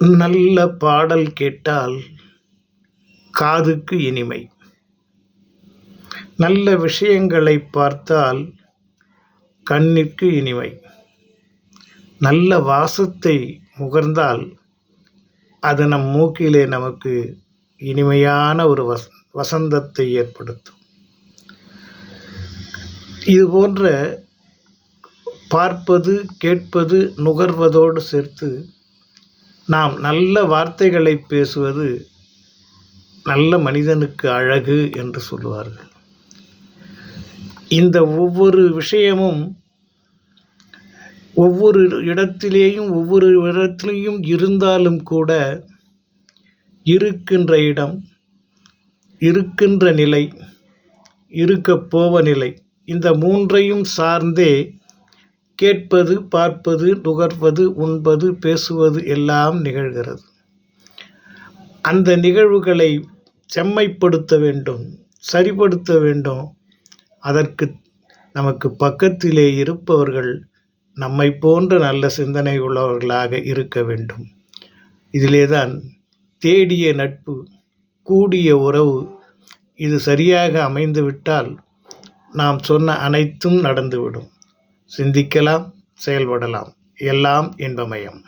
நல்ல பாடல் கேட்டால் காதுக்கு இனிமை. நல்ல விஷயங்களை பார்த்தால் கண்ணிற்கு இனிமை. நல்ல வாசத்தை முகர்ந்தால் அது நம் மூக்கிலே நமக்கு இனிமையான ஒரு வச வசந்தத்தை ஏற்படுத்தும். இது போன்ற பார்ப்பது கேட்பது நுகர்வதோடு சேர்த்து நாம் நல்ல வார்த்தைகளை பேசுவது நல்ல மனிதனுக்கு அழகு என்று சொல்லுவார்கள். இந்த ஒவ்வொரு விஷயமும் ஒவ்வொரு இடத்திலேயும் ஒவ்வொரு இடத்திலேயும் இருந்தாலும் கூட இருக்கின்ற இடம் இருக்கின்ற நிலை இருக்கப்போவ நிலை இந்த மூன்றையும் சார்ந்தே கேட்பது பார்ப்பது நுகர்வது உண்பது பேசுவது எல்லாம் நிகழ்கிறது. அந்த நிகழ்வுகளை செம்மைப்படுத்த வேண்டும் சரிப்படுத்த வேண்டும். அதற்கு நமக்கு பக்கத்திலே இருப்பவர்கள் நம்மை போன்ற நல்ல சிந்தனை உள்ளவர்களாக இருக்க வேண்டும். இதிலே தான் தேடிய நட்பு கூடிய உறவு இது சரியாக அமைந்துவிட்டால் நாம் சொன்ன அனைத்தும் நடந்துவிடும். சிந்திக்கலாம் செயல்படலாம். எல்லாம் இன்பமயம்.